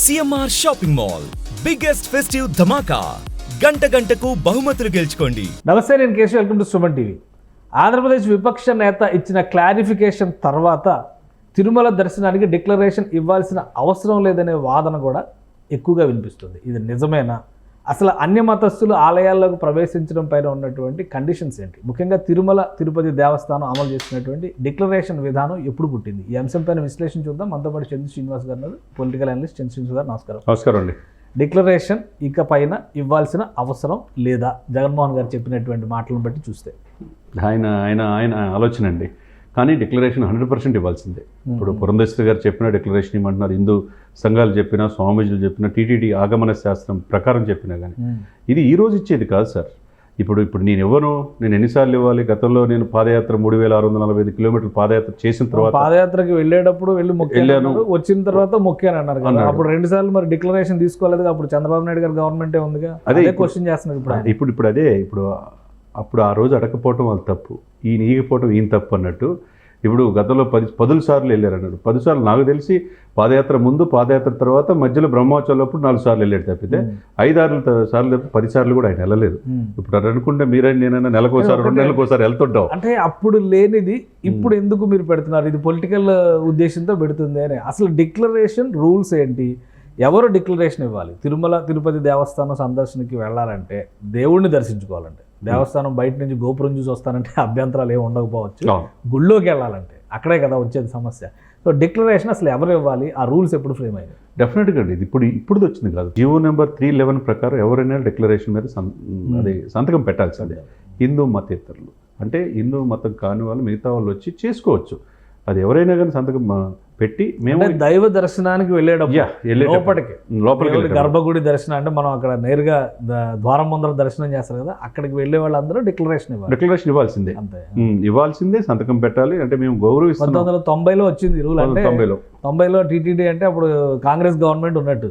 CMR shopping mall biggest festive ధమాకా. గంట గంటకు బహుమతులు గెలుచుకోండి. నమస్తే నేను Kesu welcome to Suman TV. Andhra Pradesh విపక్ష నేత ఇచ్చిన క్లారిఫికేషన్ తర్వాత తిరుమల దర్శనానికి డిక్లరేషన్ ఇవ్వాల్సిన అవసరం లేదనే వాదన కూడా ఎక్కువగా వినిపిస్తుంది. ఇది నిజమేనా? అసలు అన్య మతస్థులు ఆలయాల్లోకి ప్రవేశించడం పైన ఉన్నటువంటి కండిషన్స్ ఏంటి? ముఖ్యంగా తిరుమల తిరుపతి దేవస్థానం అమలు చేసినటువంటి డిక్లరేషన్ విధానం ఎప్పుడు పుట్టింది? ఈ అంశం పైన విశ్లేషణ చూద్దాం. మనతో పాటు చంద్ర శ్రీనివాస్ గారు పొలిటికల్ అనలిస్ట్ చంద్ర శ్రీనివాస్ గారు నమస్కారం. నమస్కారం అండి. డిక్లరేషన్ ఇక పైన ఇవ్వాల్సిన అవసరం లేదా? జగన్మోహన్ గారు చెప్పినటువంటి మాటలను బట్టి చూస్తే. ఆయన ఆయన ఆయన ఆలోచన అండి. కానీ డిక్లరేషన్ హండ్రెడ్ పర్సెంట్ ఇవ్వాల్సిందే. ఇప్పుడు పురంధేశ్వరి గారు చెప్పిన డిక్లరేషన్ ఇవ్వమంటున్నారు. హిందూ సంఘాలు చెప్పినా స్వామీజీలు చెప్పినా టీటీడీ ఆగమన శాస్త్రం ప్రకారం చెప్పినా కానీ ఇది ఈ రోజు ఇచ్చేది కాదు సార్. ఇప్పుడు ఇప్పుడు నేను ఇవ్వను నేను ఎన్నిసార్లు ఇవ్వాలి? గతంలో నేను పాదయాత్ర మూడు వేల ఆరు వందల నలభై ఐదు కిలోమీటర్లు పాదయాత్ర చేసిన తర్వాత పాదయాత్రకు వెళ్ళేటప్పుడు వెళ్ళి వెళ్ళాను. వచ్చిన తర్వాత మొక్కాను అన్నారు. అప్పుడు రెండు సార్లు మరి డిక్లరేషన్ తీసుకోలేదు అప్పుడు చంద్రబాబు నాయుడు గారు గవర్నమెంటే ఉందిగా? అదే క్వశ్చన్ చేస్తున్నారు ఇప్పుడు. ఇప్పుడు ఇప్పుడు అదే ఇప్పుడు అప్పుడు ఆ రోజు అడగకపోవటం వాళ్ళ తప్పు. ఈయన ఈగపోవటం ఈయన తప్పు అన్నట్టు. ఇప్పుడు గతంలో పది పదుల సార్లు వెళ్ళారు అన్నాడు పది సార్లు నాకు తెలిసి పాదయాత్ర ముందు పాదయాత్ర తర్వాత మధ్యలో బ్రహ్మోత్సవాలు అప్పుడు నాలుగు సార్లు వెళ్ళాడు తప్పితే ఐదు ఆరు సార్లు తప్పితే పది సార్లు కూడా ఆయన వెళ్ళలేదు. ఇప్పుడు అది అనుకుంటే మీరే నేనైనా నెలకోసారి రెండు నెలలకు ఒకసారి వెళ్తుంటాం. అంటే అప్పుడు లేనిది ఇప్పుడు ఎందుకు మీరు పెడుతున్నారు? ఇది పొలిటికల్ ఉద్దేశంతో పెడుతుంది అని. అసలు డిక్లరేషన్ రూల్స్ ఏంటి? ఎవరు డిక్లరేషన్ ఇవ్వాలి? తిరుమల తిరుపతి దేవస్థానం సందర్శనకి వెళ్ళాలంటే దేవుణ్ణి దర్శించుకోవాలంటే. దేవస్థానం బయట నుంచి గోపురం చూసి వస్తానంటే అభ్యంతరాలు ఏమి ఉండకపోవచ్చు. గుళ్ళోకి వెళ్ళాలంటే అక్కడే కదా వచ్చేది సమస్య. సో డిక్లరేషన్ అసలు ఎవరు ఇవ్వాలి? ఆ రూల్స్ ఎప్పుడు ఫ్రేమ్ అయ్యాయి? డెఫినెట్గా అండి. ఇది ఇప్పుడు ఇప్పుడు వచ్చింది కాదు. జియో నెంబర్ త్రీ లెవెన్ ప్రకారం ఎవరైనా డిక్లరేషన్ మీద అది సంతకం పెట్టాల్సిందే. హిందూ మతేతరులు. అంటే హిందూ మతం కాని వాళ్ళు మిగతా వాళ్ళు వచ్చి చేసుకోవచ్చు. అది ఎవరైనా కానీ సంతకం పెట్టి మేము దైవ దర్శనానికి వెళ్ళేటప్పుడు. లోపలికి. లోపలికి. గర్భగుడి దర్శనం అంటే మనం అక్కడ నేరుగా ద్వారం ముందర దర్శనం చేస్తారు కదా అక్కడికి వెళ్ళే వాళ్ళందరూ డిక్లరేషన్ ఇవ్వాలి. డిక్లరేషన్ ఇవ్వాల్సిందే. అంతే. ఇవ్వాల్సిందే సంతకం పెట్టాలి అంటే మేము గౌరవిస్తున్నాం. పంతొమ్మిది వందల తొంభైలో వచ్చింది రూల్ అంటే తొంభైలో. తొంభైలో టీటీడీ అంటే అప్పుడు కాంగ్రెస్ గవర్నమెంట్ ఉన్నట్టు.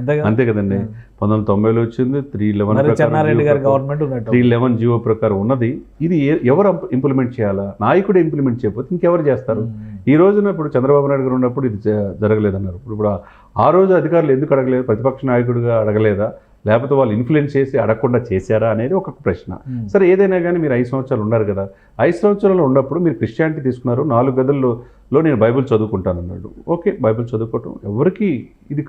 అంతేగా అంతే కదండి. పంతొమ్మిది వందల తొంభైలో వచ్చింది త్రీ లెవెన్ చెన్నారెడ్డి గారి గవర్నమెంట్ ఉన్నట్టు. త్రీ లెవెన్ జియో ప్రకారం ఉన్నది. ఇది ఎవరు ఇంప్లిమెంట్ చేయాలా? నాయకుడు ఇంప్లిమెంట్ చేయకపోతే ఇంకెవరు చేస్తారు? ఈ రోజున ఇప్పుడు చంద్రబాబు నాయుడు గారు ఉన్నప్పుడు ఇది జ- జరగలేదన్నారు. ఇప్పుడు ఇప్పుడు ఆ- రోజు అధికారులు ఎందుకు అడగలేదు? ప్రతిపక్ష నాయకుడిగా అడగలేదా? లేకపోతే వాళ్ళు ఇన్ఫ్లుయెన్స్ చేసి అడగకుండా చేశారా అనేది ఒక ప్రశ్న. సరే ఏదైనా కానీ మీరు ఐదు సంవత్సరాలు ఉన్నారు కదా ఐదు సంవత్సరాలు ఉన్నప్పుడు మీరు క్రిస్టియానిటీ తీసుకున్నారు నాలుగు గదుల్లో నేను బైబిల్ చదువుకుంటాను అన్నాడు. ఓకే బైబిల్ చదువుకోవటం ఎవరికి ఇది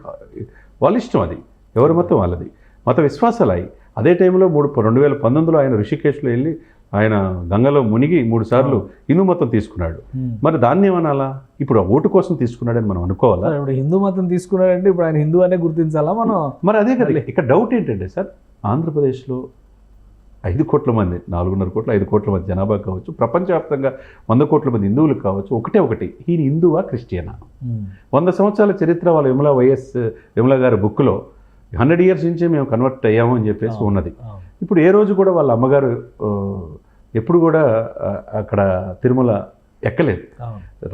వాళ్ళ ఇష్టం అది. ఎవరి మతం వాళ్ళది. మత విశ్వాసాలు అయి. అదే టైంలో మూడు రెండు వేల పంతొమ్మిదిలో ఆయన ఋషికేశ్లో వెళ్ళి ఆయన గంగలో మునిగి మూడు సార్లు హిందూ మతం తీసుకున్నాడు. మరి దాన్ని ఏమనాలా? ఇప్పుడు ఆ ఓటు కోసం తీసుకున్నాడని మనం అనుకోవాలా? ఇప్పుడు హిందూ మతం తీసుకున్నాడంటే ఇప్పుడు ఆయన హిందూ అనే గుర్తించాలా మనం? మరి అదే కదా ఇక్కడ డౌట్ ఏంటంటే సార్ ఆంధ్రప్రదేశ్లో ఐదు కోట్ల మంది నాలుగున్నర కోట్ల ఐదు కోట్ల మంది జనాభా కావచ్చు ప్రపంచవ్యాప్తంగా వంద కోట్ల మంది హిందువులు కావచ్చు ఒకటే ఒకటి ఈయన హిందువా క్రిస్టియనా. వంద సంవత్సరాల చరిత్ర వాళ్ళ విమలా వైఎస్ విమలా గారి బుక్లో హండ్రెడ్ ఇయర్స్ నుంచే మేము కన్వర్ట్ అయ్యాము అని చెప్పేసి ఉన్నది. ఇప్పుడు ఏ రోజు కూడా వాళ్ళ అమ్మగారు ఎప్పుడు కూడా అక్కడ తిరుమల ఎక్కలేదు.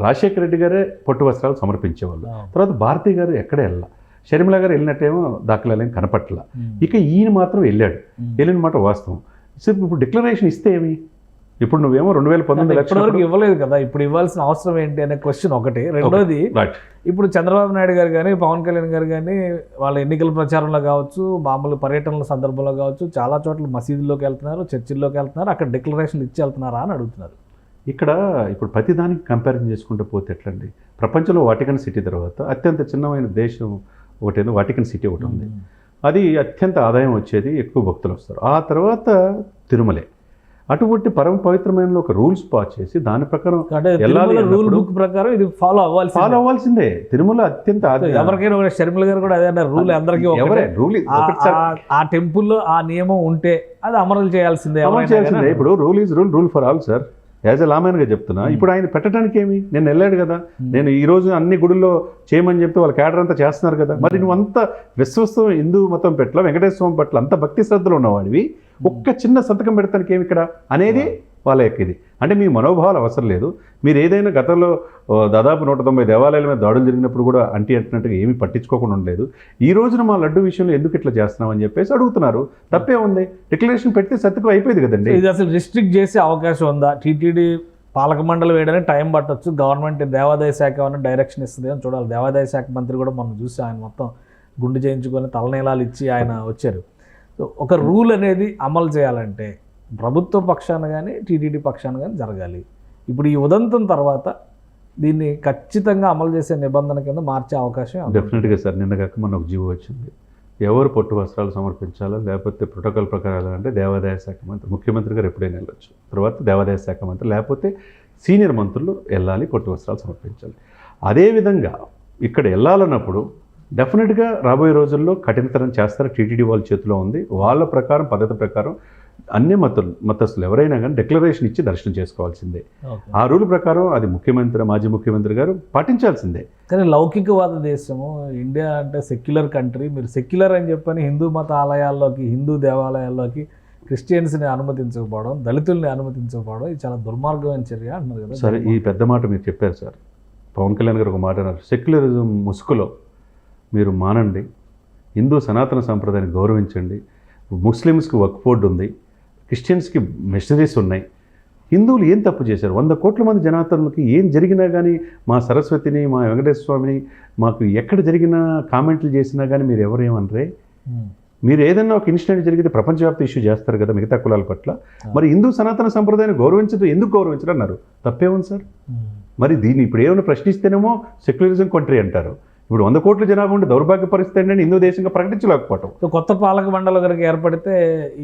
రాజశేఖర రెడ్డి గారే పట్టు వస్త్రాలు సమర్పించేవాళ్ళు. తర్వాత భారతి గారు ఎక్కడ వెళ్ళా షర్మిల గారు వెళ్ళినట్టేమో దాఖలాలు కనపట్ల. ఇక ఈయన మాత్రం వెళ్ళాడు. వెళ్ళిన మాట వాస్తవం సో ఇప్పుడు డిక్లరేషన్ ఇస్తే ఏమి ఇప్పుడు నువ్వేమో రెండు వేల పంతొమ్మిది లక్షల ఇవ్వలేదు కదా. ఇప్పుడు ఇవ్వాల్సిన అవసరం ఏంటి అనే క్వశ్చన్ ఒకటి. రెండోది ఇప్పుడు చంద్రబాబు నాయుడు గారు కానీ పవన్ కళ్యాణ్ గారు కానీ వాళ్ళ ఎన్నికల ప్రచారంలో కావచ్చు మామూలు పర్యటనల సందర్భంలో కావచ్చు చాలా చోట్ల మసీదుల్లోకి వెళ్తున్నారు చర్చిల్లోకి వెళ్తున్నారు అక్కడ డిక్లరేషన్ ఇచ్చి వెళ్తున్నారా అని అడుగుతున్నారు. ఇక్కడ ఇప్పుడు ప్రతిదానికి కంపారిజన్ చేసుకుంటూ పోతే ఎట్లండి? ప్రపంచంలో వాటికన్ సిటీ తర్వాత అత్యంత చిన్నమైన దేశం ఒకటి ఏదో వాటికన్ సిటీ ఒకటి ఉంది అది అత్యంత ఆదాయం వచ్చేది ఎక్కువ భక్తులు వస్తారు. ఆ తర్వాత తిరుమలే. అటువంటి పరమ పవిత్రమైన ఒక రూల్స్ పాస్ చేసి దాని ప్రకారం రూల్ బుక్ ప్రకారం ఇది ఫాలో అవ్వాల్సి ఫాలో అవ్వాల్సిందే. తిరుమల అత్యంత ఎవరికైనా షర్మిల గారు కూడా అదే అన్నారు. రూల్ అందరికీ ఎవరే. రూల్ ఆ- టెంపుల్లో ఆ నియమం ఉంటే అది అమలు చేయాల్సిందే అమలు చేయాల్సిందే. ఇప్పుడు rule is rule rule for all sir. As a లామెన్గా చెప్తున్నా ఇప్పుడు ఆయన పెట్టడానికి ఏమి? నేను వెళ్ళాడు కదా. నేను ఈ రోజు అన్ని గుడుల్లో చేయమని చెప్పి వాళ్ళ క్యాడర్ అంతా చేస్తున్నారు కదా. మరి నువ్వు అంత విశ్వస్తం హిందూ మతం పట్ల వెంకటేశ్వర స్వామి పట్ల అంత భక్తి శ్రద్ధలు ఉన్నవాడివి. ఒక్క చిన్న సంతకం పెడతానికి ఏమి ఇక్కడ? అనేది వాళ్ళ యొక్క ఇది. అంటే మీ మనోభావాలు అవసరం లేదు. మీరు ఏదైనా గతంలో దాదాపు నూట తొంభై దేవాలయాల మీద దాడులు జరిగినప్పుడు కూడా అంటి అంటున్నట్టుగా ఏమీ పట్టించుకోకుండా ఉండలేదు. ఈ రోజున మా లడ్డు విషయంలో ఎందుకు ఇట్లా చేస్తున్నాం అని చెప్పేసి అడుగుతున్నారు. తప్పే ఉంది. డిక్లరేషన్ పెడితే సత్తుకు అయిపోయింది కదండి. ఇది అసలు రిస్ట్రిక్ట్ చేసే అవకాశం ఉందా? టీటీడీ పాలక మండలి వేయడానికి టైం పట్టొచ్చు. గవర్నమెంట్ దేవాదాయ శాఖ ఏమైనా డైరెక్షన్ ఇస్తుంది అని చూడాలి. దేవాదాయ శాఖ మంత్రి కూడా మనం చూసి ఆయన మొత్తం గుండు చేయించుకొని తలనీలాలు ఇచ్చి ఆయన వచ్చారు. ఒక రూల్ అనేది అమలు చేయాలంటే ప్రభుత్వ పక్షాన కానీ టీటీడీ పక్షాన కానీ జరగాలి. ఇప్పుడు ఈ ఉదంతం తర్వాత దీన్ని ఖచ్చితంగా అమలు చేసే నిబంధన కింద మార్చే అవకాశం డెఫినెట్గా సార్. నిన్న కాక మనకు జీవో వచ్చింది. ఎవరు పట్టు వస్త్రాలు సమర్పించాలో లేకపోతే ప్రోటోకాల్ ప్రకారం అంటే దేవాదాయ శాఖ మంత్రి ముఖ్యమంత్రి గారు ఎప్పుడైనా వెళ్ళొచ్చు. తర్వాత దేవాదాయ శాఖ మంత్రి లేకపోతే సీనియర్ మంత్రులు వెళ్ళాలి పట్టు వస్త్రాలు సమర్పించాలి. అదేవిధంగా ఇక్కడ వెళ్ళాలన్నప్పుడు డెఫినెట్గా రాబోయే రోజుల్లో కఠినతరం చేస్తారు? టీటీడీ వాళ్ళ చేతిలో ఉంది. వాళ్ళ ప్రకారం పద్ధతి ప్రకారం అన్ని మత మతస్థులు ఎవరైనా కానీ డిక్లరేషన్ ఇచ్చి దర్శనం చేసుకోవాల్సిందే. ఆ రూల్ ప్రకారం అది ముఖ్యమంత్రి మాజీ ముఖ్యమంత్రి గారు పాటించాల్సిందే. కానీ లౌకికవాద దేశము ఇండియా అంటే సెక్యులర్ కంట్రీ మీరు సెక్యులర్ అని చెప్పని హిందూ మత ఆలయాల్లోకి హిందూ దేవాలయాల్లోకి క్రిస్టియన్స్ని అనుమతించకపోవడం దళితుల్ని అనుమతించకపోవడం ఇది చాలా దుర్మార్గమైన చర్య అంటున్నారు కదా సరే ఈ పెద్ద మాట మీరు చెప్పారు సార్. పవన్ కళ్యాణ్ గారు ఒక మాట అన్నారు సెక్యులరిజం ముసుగులో మీరు మానండి హిందూ సనాతన సంప్రదాయాన్ని గౌరవించండి ముస్లిమ్స్కి వర్క్ బోర్డు ఉంది క్రిస్టియన్స్కి మిషనరీస్ ఉన్నాయి. హిందువులు ఏం తప్పు చేశారు? వంద కోట్ల మంది జనాతరులకి ఏం జరిగినా కానీ మా సరస్వతిని మా వెంకటేశ్వర స్వామిని మాకు ఎక్కడ జరిగినా కామెంట్లు చేసినా కానీ మీరు ఎవరేమనరే. మీరు ఏదైనా ఒక ఇన్సిడెంట్ జరిగితే ప్రపంచవ్యాప్త ఇష్యూ చేస్తారు కదా మిగతా కులాల పట్ల. మరి హిందూ సనాతన సంప్రదాయాన్ని గౌరవించదు ఎందుకు గౌరవించరు అన్నారు? తప్పేముంది సార్. మరి దీన్ని ఇప్పుడు ఏమైనా ప్రశ్నిస్తేనేమో సెక్యులరిజం కంట్రీ అంటారు. ఇప్పుడు వంద కోట్ల జనాభా ఉండి దౌర్భాగ్య పరిస్థితి ఏంటంటే హిందూ దేశంగా ప్రకటించలేకపోవటం. సో కొత్త పాలక మండలి కనుక ఏర్పడితే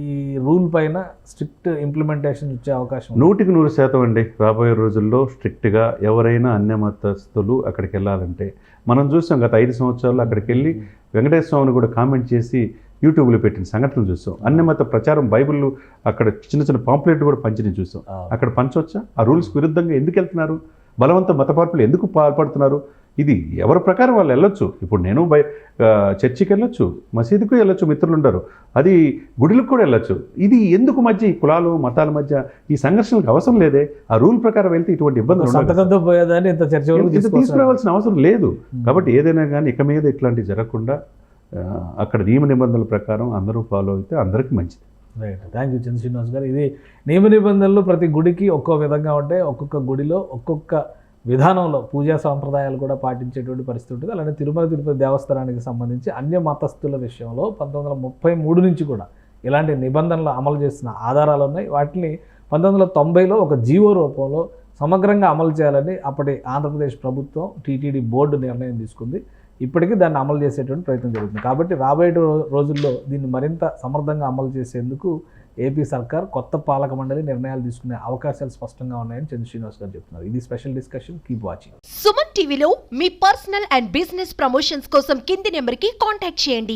ఈ రూల్ పైన స్ట్రిక్ట్ ఇంప్లిమెంటేషన్ ఇచ్చే అవకాశం. నూటికి నూరు శాతం అండి. రాబోయే రోజుల్లో స్ట్రిక్ట్గా ఎవరైనా అన్య మతస్థులు అక్కడికి వెళ్ళాలంటే. మనం చూసాం గత ఐదు సంవత్సరాల్లో అక్కడికి వెళ్ళి వెంకటేశ్వర స్వామిని కూడా కామెంట్ చేసి యూట్యూబ్లో పెట్టిన సంఘటనలు చూసాం. అన్యమత ప్రచారం బైబిల్ అక్కడ చిన్న చిన్న పాంప్లెట్ కూడా పంచిని చూసాం. అక్కడ పంచవచ్చా? ఆ రూల్స్ విరుద్ధంగా ఎందుకు వెళ్తున్నారు? బలవంత మత మార్పులు ఎందుకు పాల్పడుతున్నారు? ఇది ఎవరి ప్రకారం వాళ్ళు వెళ్ళొచ్చు? ఇప్పుడు నేను బై ఆ, చర్చికి వెళ్ళొచ్చు మసీదుకు వెళ్ళొచ్చు మిత్రులు ఉండరు. అది గుడిలకు కూడా వెళ్ళొచ్చు. ఇది ఎందుకు మధ్య ఈ కులాలు మతాల మధ్య ఈ సంఘర్షణలకు అవసరం లేదే? ఆ రూల్ ప్రకారం వెళ్తే ఇటువంటి ఇబ్బందులు పోయేదాన్ని ఇంత చర్చ తీసుకురావాల్సిన అవసరం లేదు. కాబట్టి ఏదైనా కానీ ఇక మీద ఇట్లాంటివి జరగకుండా అక్కడ నియమ నిబంధనల ప్రకారం అందరూ ఫాలో అయితే అందరికీ మంచిది. Right thank you Chandra Srinivas గారు. ఇది నియమ నిబంధనలు ప్రతి గుడికి ఒక్కో విధంగా ఉంటాయి. ఒక్కొక్క గుడిలో ఒక్కొక్క విధానంలో పూజా సాంప్రదాయాలు కూడా పాటించేటువంటి పరిస్థితి ఉంటుంది. అలానే తిరుమల తిరుపతి దేవస్థానానికి సంబంధించి అన్య మతస్థుల విషయంలో పంతొమ్మిది వందల ముప్పై మూడు నుంచి కూడా ఇలాంటి నిబంధనలు అమలు చేస్తున్న ఆధారాలు ఉన్నాయి. వాటిని పంతొమ్మిది వందల తొంభైలో ఒక జీవో రూపంలో సమగ్రంగా అమలు చేయాలని అప్పటి ఆంధ్రప్రదేశ్ ప్రభుత్వం టీటీడీ బోర్డు నిర్ణయం తీసుకుంది. ఇప్పటికీ దాన్ని అమలు చేసేటువంటి ప్రయత్నం జరుగుతుంది. కాబట్టి రాబోయే రోజుల్లో దీన్ని మరింత సమర్థంగా అమలు చేసేందుకు ఏపీ సర్కార్ కొత్త పాలక మండలి నిర్ణయాలు తీసుకునే అవకాశాలు స్పష్టంగా ఉన్నాయని చంద్ర శ్రీనివాస్ గారు చెప్తున్నారు. ఇది special discussion. Keep watching. Suman టీవీలో మీ పర్సనల్ అండ్ బిజినెస్ ప్రమోషన్స్ కోసం కింది నెంబర్కి కాంటాక్ట్ చేయండి.